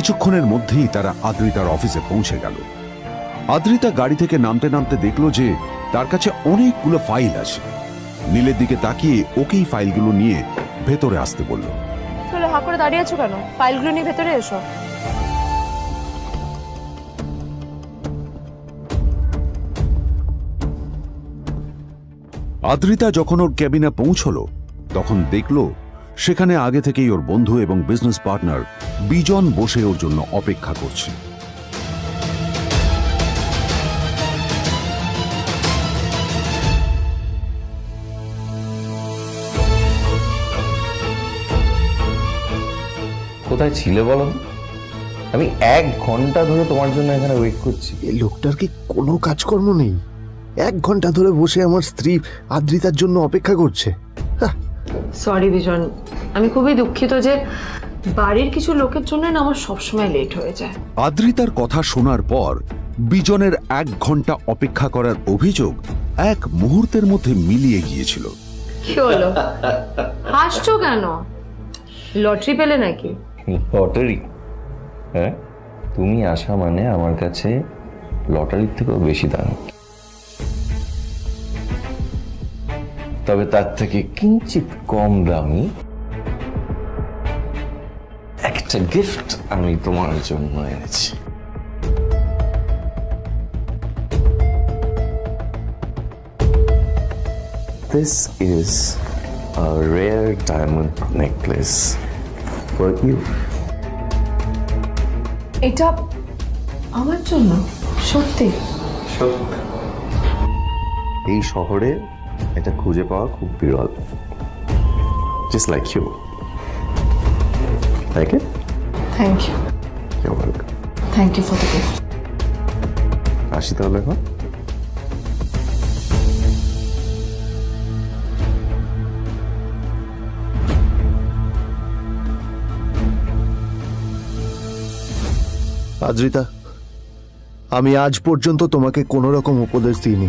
কিছুক্ষণের মধ্যেই তারা আদ্রিতার অফিসে পৌঁছে গেল। আদ্রিতা গাড়ি থেকে নামতে নামতে দেখল যে তার কাছে অনেকগুলো ফাইল আছে। নীলের দিকে তাকিয়ে ওকেই ফাইলগুলো নিয়ে ভেতরে আসতে বলল। চলো হা করে দাঁড়িয়ে আছো কেন? ফাইলগুলো নিয়ে ভেতরে এসো। আদ্রিতা যখন ওর ক্যাবিনে পৌঁছলো তখন দেখল সেখানে আগে থেকেই ওর বন্ধু এবং বিজনেস পার্টনার বিজন বসে ওর জন্য অপেক্ষা করছে। কোথায় ছিলে বলো? আমি এক ঘণ্টা ধরে তোমার জন্য এখানে ওয়েট করছি। এই লোকটার কি কোনো কাজকর্ম নেই? এক ঘণ্টা ধরে বসে আমার স্ত্রী আদ্রিতার জন্য অপেক্ষা করছে। হাহ, সরি বিজন আমি খুবই দুঃখিত যে বাড়ির কিছু লোকের জন্য না আমার সবসময় লেট হয়ে যায়। আদ্রিতার কথা শোনার পর বিজনের এক ঘণ্টা অপেক্ষা করার অভিযোগ এক মুহূর্তের মধ্যে মিলিয়ে গিয়েছিল। কি হলো? হাসছো কেন? লটারি পেলে নাকি? লটারি? হ্যাঁ? তুমি আসা মানে আমার কাছে লটারির থেকেও বেশি দাম। তবে তার থেকে কিঞ্চিত কম দামি একটা গিফট আমি তোমার জন্য এনেছি। This is a rare diamond necklace for you. এটা আমার জন্য সত্যি। এই শহরে এটা খুঁজে পাওয়া খুব বিরল। Just like you like it thank you you welcome thank you for the gift আসি তাহলে এখন। আদ্রিতা আমি আজ পর্যন্ত তোমাকে কোনো রকম উপদেশ দিইনি।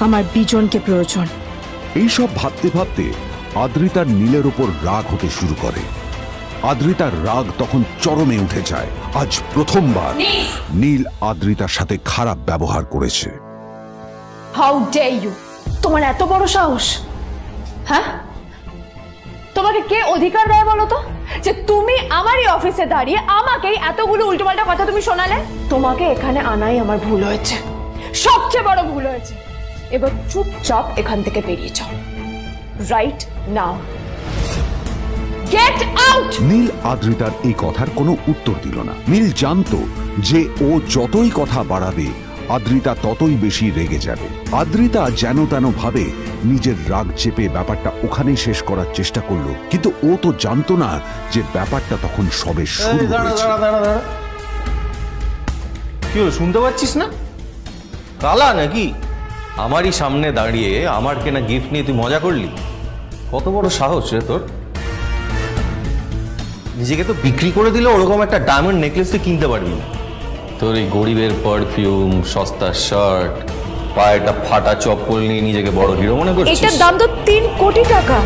আমার বিজনকে প্রয়োজন। এইসব ভাবতে ভাবতে আদ্রিতার নীলের ওপর রাগ হতে শুরু করে। আদ্রিতার রাগ তখন চরমে উঠে যায়। আজ প্রথমবার নীল আদ্রিতার সাথে খারাপ ব্যবহার করেছে। হাউ ডে ইউ তোমার এত বড় সাহস? হ্যাঁ? তোমাকে কে অধিকার দেয় বলো তো? যে তুমি আমারই অফিসে দাঁড়িয়ে আমাকেই এতগুলো উল্টোপাল্টা কথা তুমি শোনালে? তোমাকে এখানে আনাই আমার ভুল হয়েছে। সবচেয়ে বড় ভুল হয়েছে। এবার চুপচাপ এখান থেকে বেরিয়ে যাও। Right now get out Neel আদ্রিতার এই কথার কোনো উত্তর দিল না। নীল জানতো যে ও যতই কথা বাড়াবে আদ্রিতা ততই বেশি রেগে যাবে। আদ্রিতা যেন তেন ভাবে নিজের রাগ চেপে ব্যাপারটা ওখানেই শেষ করার চেষ্টা করল কিন্তু ও তো জানতো না যে ব্যাপারটা তখন সবে শুরু হয়েছে। কি শুনতে পাচ্ছিস না? কালা নাকি? আমারই সামনে দাঁড়িয়ে আমার কেনা গিফট নিয়ে তুই মজা করলি? কত বড় সাহস রে তোর। নিজেকে তো বিক্রি করে দিলে ওরকম একটা ডায়মন্ড নেকলেস তুই কিনতে পারবি না। তোর এই গরিবের পারফিউম সস্তা শার্ট পায়েটা ফাটা চপ্পল নিয়ে নিজেকে বড় হিরো মনে করছিস? এটার দাম তো তিন কোটি টাকা।